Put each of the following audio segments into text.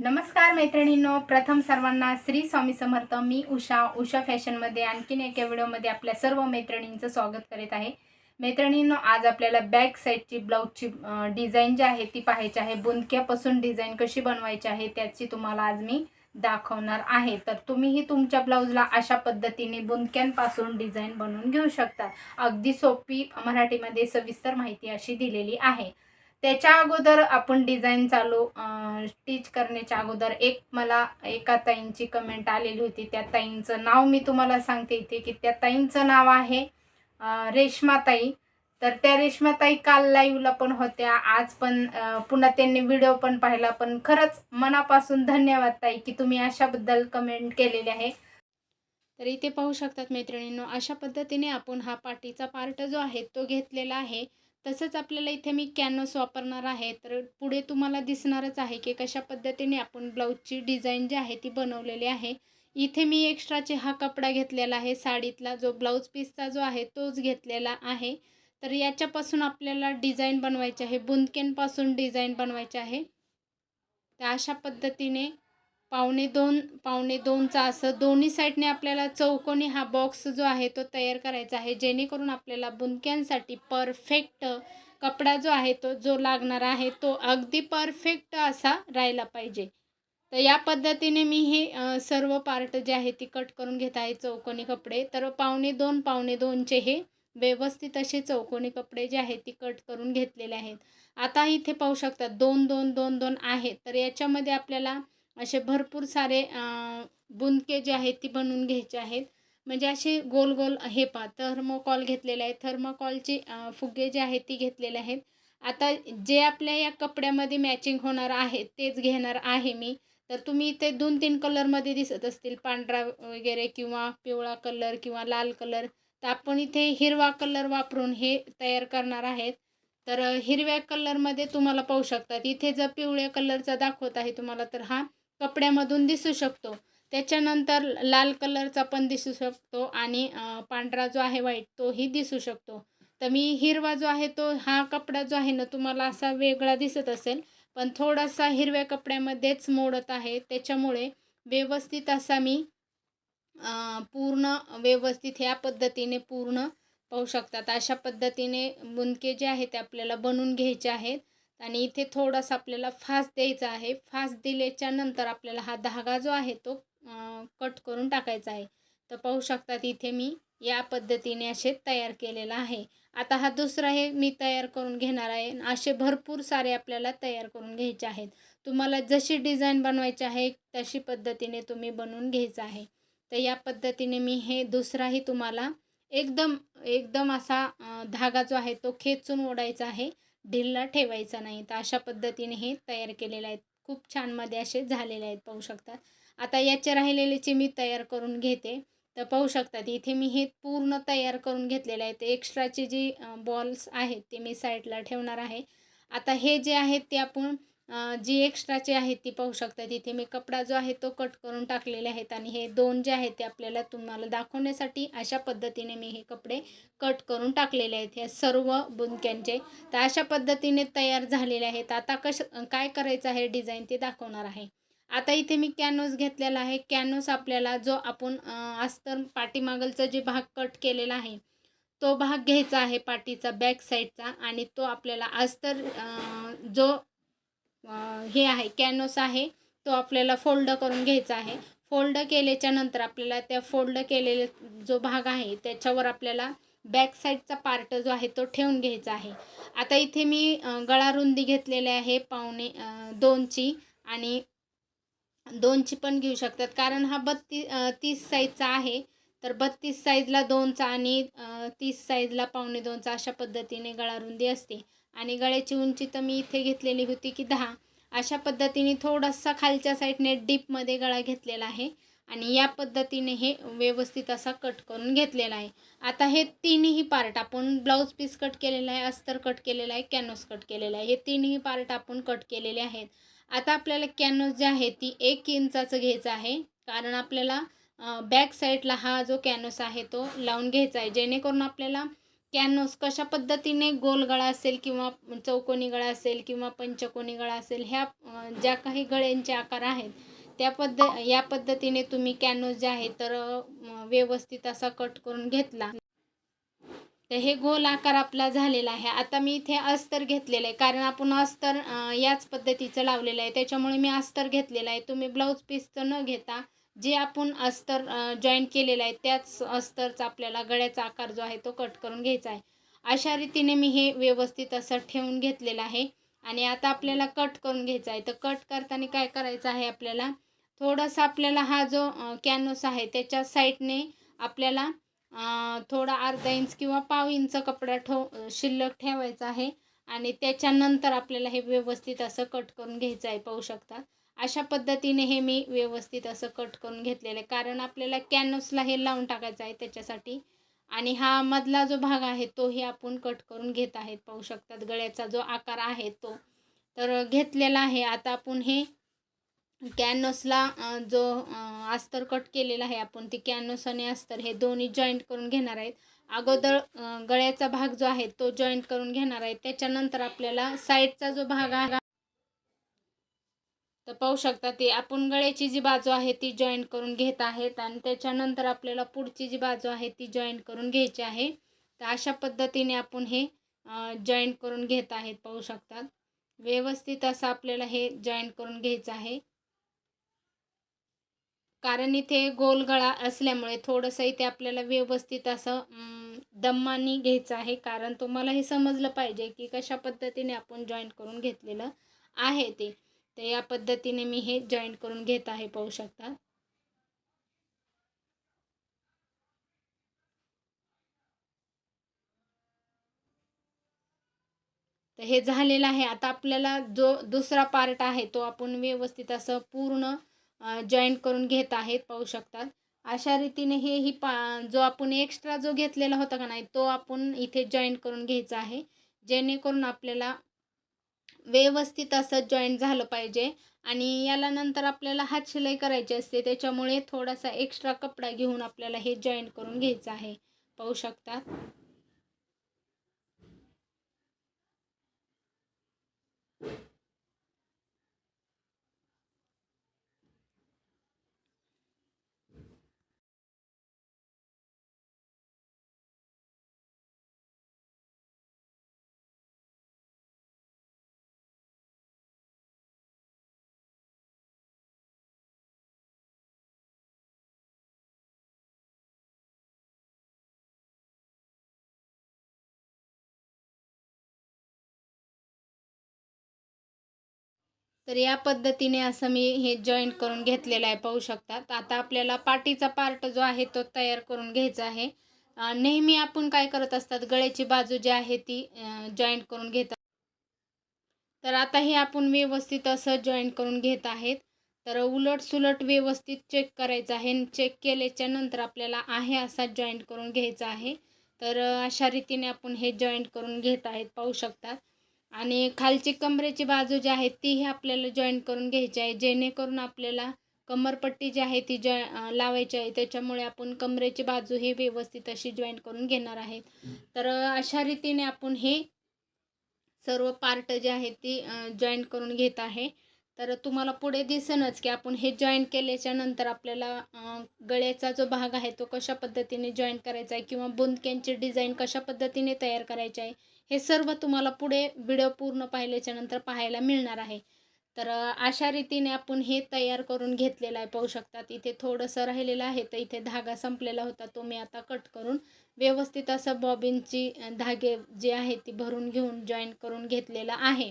नमस्कार मैत्रिणींनो. प्रथम सर्वांना श्री स्वामी समर्थ. मी उषा उषा फॅशनमध्ये आणखीन एका व्हिडिओमध्ये आपल्या सर्व मैत्रिणींचं स्वागत करीत आहे. मैत्रिणींनो आज आपल्याला बॅक साईडची ब्लाऊजची डिझाईन जी आहे ती पाहायची आहे. बुंदक्यापासून डिझाईन कशी बनवायची आहे त्याची तुम्हाला आज मी दाखवणार आहे. तर तुम्हीही तुमच्या ब्लाऊजला अशा पद्धतीने बुंदक्यांपासून डिझाईन बनवून घेऊ शकता. अगदी सोपी मराठीमध्ये सविस्तर माहिती अशी दिलेली आहे. त्याच्या अगोदर आपण डिझाईन चालू स्टिच करण्याच्या अगोदर एक मला एका ताईंची कमेंट आलेली होती. त्या ताईंचं नाव मी तुम्हाला सांगते इथे की त्या ताईंचं नाव आहे रेश्माताई तर त्या रेश्माताई काल लाईव्हला पण होत्या. आज पण पुन्हा त्यांनी व्हिडिओ पण पाहिला. पण खरंच मनापासून धन्यवाद ताई की तुम्ही अशाबद्दल कमेंट केलेली आहे. तर इथे पाहू शकतात मैत्रिणींनो अशा पद्धतीने आपण हा पाठीचा पार्ट जो आहे तो घेतलेला आहे. तसंच आपल्याला इथे मी कॅनव्हस वापरणार आहे. तर पुढे तुम्हाला दिसणारच आहे की कशा पद्धतीने आपण ब्लाऊजची डिझाईन जी आहे ती बनवलेली आहे. इथे मी एक्स्ट्राचे हा कपडा घेतलेला आहे. साडीतला जो ब्लाऊज पीसचा जो आहे तोच घेतलेला आहे. तर याच्यापासून आपल्याला डिझाईन बनवायची आहे. बुंदकेनपासून डिझाईन बनवायची आहे. तर अशा पद्धतीने पावणे दोन पावणे दोनचा असं. दोन्ही साईडने आपल्याला चौकोनी हा बॉक्स जो आहे तो तयार करायचा आहे. जेणेकरून आपल्याला बुंदक्यांसाठी परफेक्ट कपडा जो आहे तो जो लागणार आहे तो अगदी परफेक्ट असा राहिला पाहिजे. तर या पद्धतीने मी हे सर्व पार्ट जे आहे ती कट करून घेत आहे चौकोनी कपडे. तर पावणे दोन पावणे दोनचे हे व्यवस्थित असे चौकोनी कपडे जे आहेत ती कट करून घेतलेले आहेत. आता इथे पाहू शकतात दोन दोन दोन दोन आहेत तर याच्यामध्ये आपल्याला असे भरपूर सारे बुंदके जे आहेत ती बनवून घ्यायचे आहेत. म्हणजे असे गोल गोल हे पा थर्मोकॉल घेतलेले आहे. थर्मोकॉलचे फुगे जे आहेत ती घेतलेले आहेत. आता जे आपल्या या कपड्यामध्ये मॅचिंग होणार आहे तेच घेणार आहे मी. तर तुम्ही इथे दोन तीन कलरमध्ये दिसत असतील. पांढरा वगैरे किंवा पिवळा कलर किंवा लाल कलर तर आपण इथे हिरवा कलर वापरून हे तयार करणार आहेत. तर हिरव्या कलरमध्ये तुम्हाला पाहू शकतात. इथे जर पिवळ्या कलरचा दाखवत आहे तुम्हाला तर हा कपड्यामधून दिसू शकतो. त्याच्यानंतर लाल कलरचा पण दिसू शकतो आणि पांढरा जो आहे व्हाईट तोही दिसू शकतो. तर मी हिरवा जो आहे तो हा कपडा जो आहे ना तुम्हाला असा वेगळा दिसत असेल. पण थोडासा हिरव्या कपड्यामध्येच मोडत आहे. त्याच्यामुळे व्यवस्थित असा मी पूर्ण व्यवस्थित ह्या पद्धतीने पूर्ण पाहू शकतात. अशा पद्धतीने बुंदके जे आहेत ते आपल्याला बनवून घ्यायचे आहेत. आणि इथे थोडासा आपल्याला फास द्यायचा आहे. फास दिल्याच्या नंतर आपल्याला हा धागा जो आहे तो कट करून टाकायचा आहे. तर पाहू शकतात इथे मी या पद्धतीने असे तयार केलेला आहे. आता हा दुसरा हे मी तयार करून घेणार आहे. असे भरपूर सारे आपल्याला तयार करून घ्यायचे आहेत. तुम्हाला जशी डिझाईन बनवायची आहे तशी पद्धतीने तुम्ही बनवून घ्यायचं आहे. तर या पद्धतीने मी हे दुसराही तुम्हाला एकदम एकदम असा धागा जो आहे तो खेचून ओढायचा आहे. ढिल्ला ठेवायचा नाही तर अशा पद्धतीने हे तयार केलेले आहेत. खूप छानमध्ये असे झालेले आहेत पाहू शकतात. आता याचे राहिलेलेचे मी तयार करून घेते. तर पाहू शकतात इथे मी हे पूर्ण तयार करून घेतलेले आहेत एक्स्ट्राचे जी बॉल्स आहेत ते मी साईडला ठेवणार आहे. आता हे जे आहेत ते आपण जी एक्स्ट्राची आहेत ती पाहू शकतात तिथे मी कपडा जो आहे तो कट करून टाकलेले आहेत आणि हे दोन जे आहेत ते आपल्याला तुम्हाला दाखवण्यासाठी अशा पद्धतीने मी हे कपडे कट करून टाकलेले आहेत. हे सर्व बुंदक्यांचे तर अशा पद्धतीने तयार झालेले आहेत. आता कश काय करायचं आहे डिझाईन ते दाखवणार आहे. आता इथे मी कॅनोस घेतलेला आहे. कॅनोस आपल्याला जो आपण अस्तर पाठीमागलचा जे भाग कट केलेला आहे तो भाग घ्यायचा आहे पाठीचा बॅक साईडचा आणि तो आपल्याला अस्तर जो हे आहे कॅनोस आहे तो आपल्याला फोल्ड करून घ्यायचा आहे. फोल्ड केल्याच्यानंतर आपल्याला त्या फोल्ड केलेले जो भाग आहे त्याच्यावर आपल्याला बॅक साईडचा पार्ट जो आहे तो ठेवून घ्यायचा आहे. आता इथे मी गळा रुंदी घेतलेले आहे पावणे दोनची आणि दोनची पण घेऊ शकतात. कारण हा बत्ती तीस साईजचा आहे. तर बत्तीस साईजला दोनचा आणि तीस साईजला पावणे दोनचा अशा पद्धतीने गळा रुंदी असते. आणि गळ्याची उंची तर मी इथे घेतलेली होती की दहा. अशा पद्धतीने थोडासा खालच्या साईडने डीपमध्ये गळा घेतलेला आहे आणि या पद्धतीने हे व्यवस्थित असा कट करून घेतलेला आहे. आता हे तीनही पार्ट आपण ब्लाऊज पीस कट केलेला आहे अस्तर कट केलेला आहे कॅनोस कट केलेला आहे. हे तिन्ही पार्ट आपण कट केलेले आहेत. आता आपल्याला कॅनोस जे आहे ती एक इंचाचं घ्यायचं आहे. कारण आपल्याला बॅक साईडला हा जो कॅनोस आहे तो लावून घ्यायचा आहे. जेणेकरून आपल्याला कॅनोस कशा पद्धतीने गोल गळा असेल किंवा चौकोनी गळा असेल किंवा पंचकोनी गळा असेल ह्या ज्या काही गळ्यांचे आकार आहेत त्या पद्ध या पद्धतीने तुम्ही कॅनोस जे आहे तर व्यवस्थित असा कट करून घेतला. तर हे गोल आकार आपला झालेला आहे. आता मी इथे अस्तर घेतलेलं आहे. कारण आपण अस्तर याच पद्धतीचं लावलेलं आहे. त्याच्यामुळे मी अस्तर घेतलेलं आहे. तुम्ही ब्लाऊज पीसचं न घेता जे आपण अस्तर जॉईन केलेलं आहे त्याच अस्तरचा आपल्याला गळ्याचा आकार जो आहे तो कट करून घ्यायचा आहे. अशा रीतीने मी हे व्यवस्थित असं ठेवून घेतलेलं आहे. आणि आता आपल्याला कट करून घ्यायचा आहे. तर कट करताना काय करायचं आहे आपल्याला? थोडंसं आपल्याला हा जो कॅनोस आहे त्याच्या साईडने आपल्याला थोडा अर्धा इंच किंवा पाव इंच कपडा ठेव शिल्लक ठेवायचा आहे. आणि त्याच्यानंतर आपल्याला हे व्यवस्थित असं कट करून घ्यायचं आहे. पाहू शकता. अशा पद्धतीने हे मी व्यवस्थित असं कट करून घेतलेलं आहे. कारण आपल्याला कॅनसला हे लावून टाकायचं आहे त्याच्यासाठी. आणि हा मधला जो भाग आहे तोही आपण कट करून घेत आहेत. पाहू शकतात गळ्याचा जो आकार आहे तो. तर घेतलेला आहे. आता आपण हे कॅनसला जो अस्तर कट केलेला आहे आपण ती कॅनोस आणि अस्तर हे दोन्ही जॉईंट करून घेणार आहेत. अगोदर गळ्याचा भाग जो आहे तो जॉईंट करून घेणार आहे. त्याच्यानंतर आपल्याला साईडचा जो भाग आहे तर पाहू शकता ते आपण गळ्याची जी बाजू आहे ती जॉईंट करून घेत आहेत आणि त्याच्यानंतर आपल्याला पुढची जी बाजू आहे ती जॉईंट करून घ्यायची आहे. तर अशा पद्धतीने आपण हे जॉईंट करून घेत आहेत पाहू शकतात. व्यवस्थित असं आपल्याला हे जॉईंट करून घ्यायचं आहे. कारण इथे गोल गळा असल्यामुळे थोडंसं इथे आपल्याला व्यवस्थित असं दम्मानी दमानी घ्यायचं आहे. कारण तुम्हाला हे समजलं पाहिजे की कशा पद्धतीने आपण जॉईंट करून घेतलेलं आहे ते. तर या पद्धतीने मी हे जॉईंट करून घेत आहे पाहू शकता. तर हे झालेलं आहे. आता आपल्याला जो दुसरा पार्ट आहे तो आपण व्यवस्थित असं पूर्ण जॉईंट करून घेत आहेत पाहू शकतात अशा रीतीने हे ही पा जो आपण एक्स्ट्रा जो घेतलेला होता का नाही तो आपण इथे जॉईंट करून घ्यायचा आहे. जेणेकरून आपल्याला व्यवस्थित असं जॉईंट झालं पाहिजे. आणि याला नंतर आपल्याला हात शिलाई करायची असते. त्याच्यामुळे थोडासा एक्स्ट्रा कपडा घेऊन आपल्याला हे जॉईंट करून घ्यायचं आहे. पाहू शकतात? तर या पद्धतीने असं मी हे जॉईंट करून घेतलेलं आहे पाहू शकतात आता आपल्याला पाठीचा पार्ट जो आहे तो तयार करून घ्यायचा आहे. नेहमी आपण काय करत असतात गळ्याची बाजू जी आहे ती जॉईंट करून घेतात तर आता हे आपण व्यवस्थित असं जॉईंट करून घेत आहेत. तर उलट सुलट व्यवस्थित चेक करायचं आहे चेक केल्याच्यानंतर आपल्याला आहे असा जॉईंट करून घ्यायचा आहे. तर अशा रीतीने आपण हे जॉईंट करून घेत आहेत पाहू शकतात आणि खालची कमरेची बाजू जी आहे तीही आपल्याला जॉईंट करून घ्यायची आहे. जेणेकरून आपल्याला कमरपट्टी जी आहे ती जॉ लावायची आहे. त्याच्यामुळे आपण कमरेची बाजू ही व्यवस्थित अशी जॉईंट करून घेणार आहेत तर अशा रीतीने आपण हे सर्व पार्ट जे आहे ती जॉईंट करून घेत आहे. तर तुम्हाला पुढे दिसेनच की आपण हे जॉईंट केल्याच्यानंतर आपल्याला गळ्याचा जो भाग आहे तो कशा पद्धतीने जॉईंट करायचा आहे? किंवा बुंदक्यांची डिझाईन कशा पद्धतीने तयार करायची आहे? हे सर्व तुम्हाला पुढे व्हिडिओ पूर्ण पाहिल्याच्या नंतर पाहायला मिळणार आहे. तर अशा रीतीने आपण हे तयार करून घेतलेलं आहे. पाहू शकतात इथे थोडंसं राहिलेलं आहे तर इथे धागा संपलेला होता तो मी आता कट करून व्यवस्थित असं बॉबिनची धागे जे आहे ती भरून घेऊन जॉईन करून घेतलेला आहे.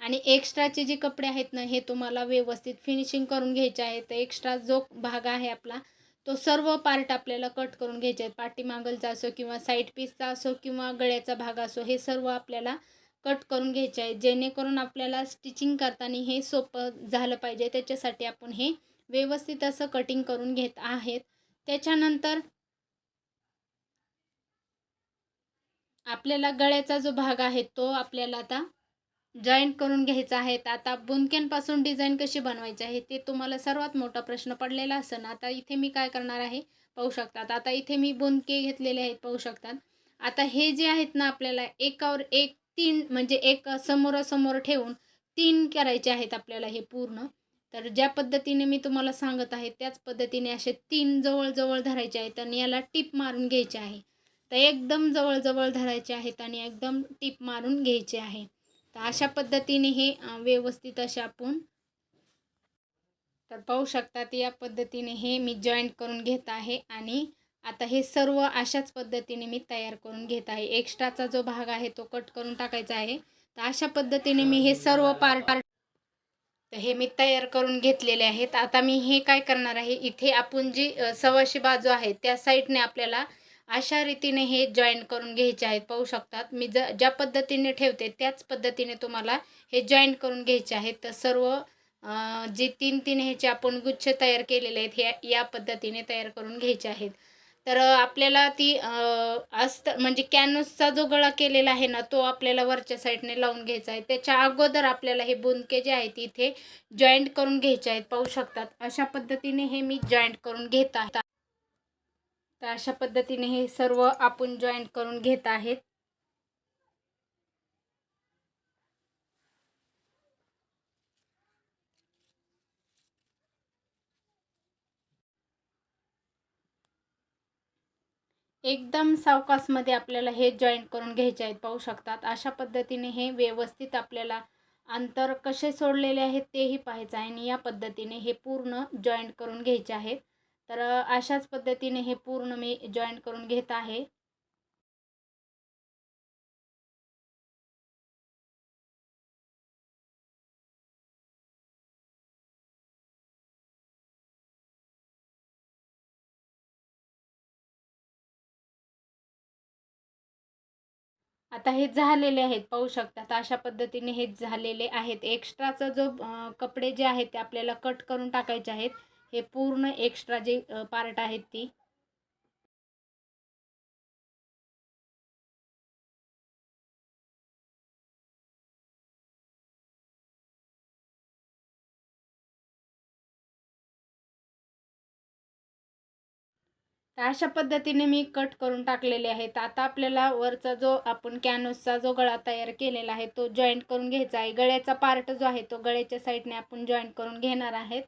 आणि एक्स्ट्राचे जे कपडे आहेत ना हे तुम्हाला व्यवस्थित फिनिशिंग करून घ्यायचे आहे. तर एक्स्ट्रा जो भाग आहे आपला तो सर्व पार्ट आपल्याला कट करून घ्यायचे आहेत. पाठीमागलचा असो किंवा साईड पीसचा असो किंवा गळ्याचा भाग असो हे सर्व आपल्याला कट करून घ्यायचे आहे जेणेकरून आपल्याला स्टिचिंग करताना हे सोपं झालं पाहिजे. त्याच्यासाठी आपण हे व्यवस्थित असं कटिंग करून घेत आहेत. त्याच्यानंतर आपल्याला गळ्याचा जो भाग आहे तो आपल्याला आता जॉईंट करून घ्यायचं आहे. आता बुंदक्यांपासून डिझाईन कशी बनवायची आहे ते तुम्हाला सर्वात मोठा प्रश्न पडलेला असेल. आता इथे मी काय करणार आहे पाहू शकतात आता इथे मी बुंदके घेतलेले आहेत पाहू शकतात आता हे जे आहेत ना आपल्याला एकावर एक तीन म्हणजे एक समोरासमोर ठेवून तीन करायचे आहेत आपल्याला हे पूर्ण. तर ज्या पद्धतीने मी तुम्हाला सांगत आहे त्याच पद्धतीने असे तीन जवळजवळ धरायचे आहेत आणि याला टीप मारून घ्यायचे आहे. तर एकदम जवळजवळ धरायचे आहेत आणि एकदम टीप मारून घ्यायचे आहे. तर अशा पद्धतीने हे व्यवस्थित असे आपण तर पाहू शकतात या पद्धतीने हे मी जॉईंट करून घेत आहे आणि आता हे सर्व अशाच पद्धतीने मी तयार करून घेत आहे. एक्स्ट्राचा जो भाग आहे तो कट करून टाकायचा आहे. तर अशा पद्धतीने मी हे सर्व पार्ट तर हे मी तयार करून घेतलेले आहेत. आता मी हे काय करणार आहे? इथे आपण जी सवाशी बाजू आहे त्या साईडने आपल्याला अशा रीतीने हे जॉईन करून घ्यायचे आहेत. पाहू शकतात. मी ज ज्या पद्धतीने ठेवते त्याच पद्धतीने तुम्हाला हे जॉईन करून घ्यायचे आहेत. तर सर्व जे तीन तीन ह्याचे आपण गुच्छ तयार केलेले आहेत हे या पद्धतीने तयार करून घ्यायचे आहेत. तर आपल्याला ती अस्त म्हणजे कॅनसचा जो गळा केलेला आहे ना तो आपल्याला वरच्या साईडने लावून घ्यायचा आहे. त्याच्या अगोदर आपल्याला हे बुंदके जे आहेत इथे जॉईंट करून घ्यायचे आहेत. पाहू शकतात. अशा पद्धतीने हे मी जॉईंट करून घेत आहे. तर अशा पद्धतीने हे सर्व आपण जॉईंट करून घेत आहेत. एकदम सावकासमध्ये आपल्याला हे जॉईंट करून घ्यायचे आहेत पाहू शकतात. अशा पद्धतीने हे व्यवस्थित आपल्याला अंतर कसे सोडलेले आहेत तेही पाहायचं आहे आणि या पद्धतीने हे पूर्ण जॉईंट करून घ्यायचे आहेत. तर अशाच पद्धतीने हे पूर्ण मी जॉईंट करून घेत आहे. आता हे झालेले आहेत पाहू शकतात. अशा पद्धतीने हे झालेले आहेत. एक्स्ट्राचा जो कपडे जे आहेत ते आपल्याला कट करून टाकायचे आहेत. हे पूर्ण एक्स्ट्रा जे पार्ट आहेत ती. तर अशा पद्धतीने मी कट करून टाकलेले आहेत. आता आपल्याला वरचा जो आपण कॅनव्हसचा जो गळा तयार केलेला आहे तो जॉईंट करून घ्यायचा आहे. गळ्याचा पार्ट जो आहे तो गळ्याच्या साईडने आपण जॉईंट करून घेणार आहेत.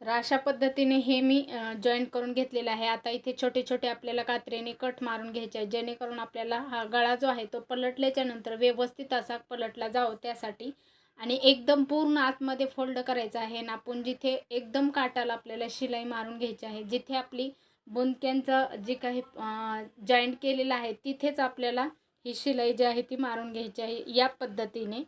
तर अशा पद्धतीने हे मी जॉईंट करून घेतलेलं आहे. आता इथे छोटे छोटे आपल्याला कात्रीने कट मारून घ्यायचे आहे जेणेकरून आपल्याला हा गळा जो आहे तो पलटल्याच्या नंतर व्यवस्थित असा पलटला जावं त्यासाठी. आणि एकदम पूर्ण आतमध्ये फोल्ड करायचा आहे आणि आपण जिथे एकदम काटाला आपल्याला शिलाई मारून घ्यायची आहे जिथे आपली बुंदक्यांचं जे काही जॉईंट केलेलं आहे तिथेच आपल्याला ही शिलाई जी आहे ती मारून घ्यायची आहे या पद्धतीने.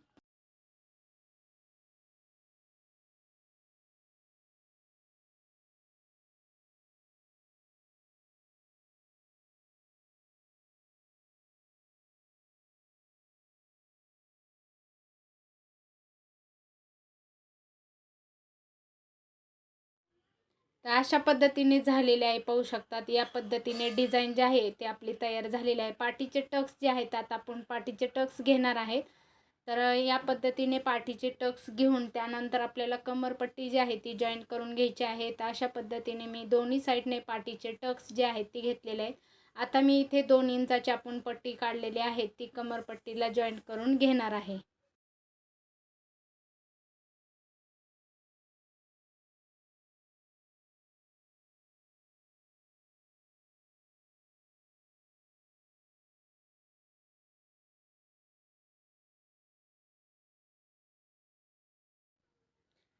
तर अशा पद्धतीने झालेले आहे पाहू शकतात. या पद्धतीने डिझाईन जे आहे ते आपली तयार झालेली आहे. पाठीचे टक्स जे आहेत आता आपण पाठीचे टक्स घेणार आहेत तर या पद्धतीने पाठीचे टक्स घेऊन त्यानंतर आपल्याला कमरपट्टी जी आहे ती जॉईंट करून घ्यायची आहे. तर अशा पद्धतीने मी दोन्ही साईडने पाठीचे टक्स जे आहेत ती घेतलेले आहेत आता मी इथे दोन इंचाची आपण पट्टी काढलेली आहे ती कमरपट्टीला जॉईंट करून घेणार आहे.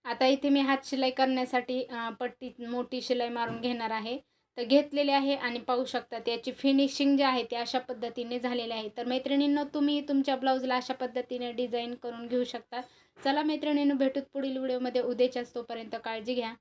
आता इथे मी हात शिलाई करण्यासाठी पट्टी मोठी शिलाई मारून घेणार आहे. तर घेतलेले आहे आणि पाहू शकता याची फिनिशिंग जी आहे ते अशा पद्धतीने झालेले आहे. तर मैत्रिणींनो तुम्ही तुमच्या ब्लाऊजला अशा पद्धतीने डिझाईन करून घेऊ शकता. चला मैत्रिणींनो भेटूत पुढील व्हिडिओमध्ये उद्याच्याच तोपर्यंत काळजी घ्या.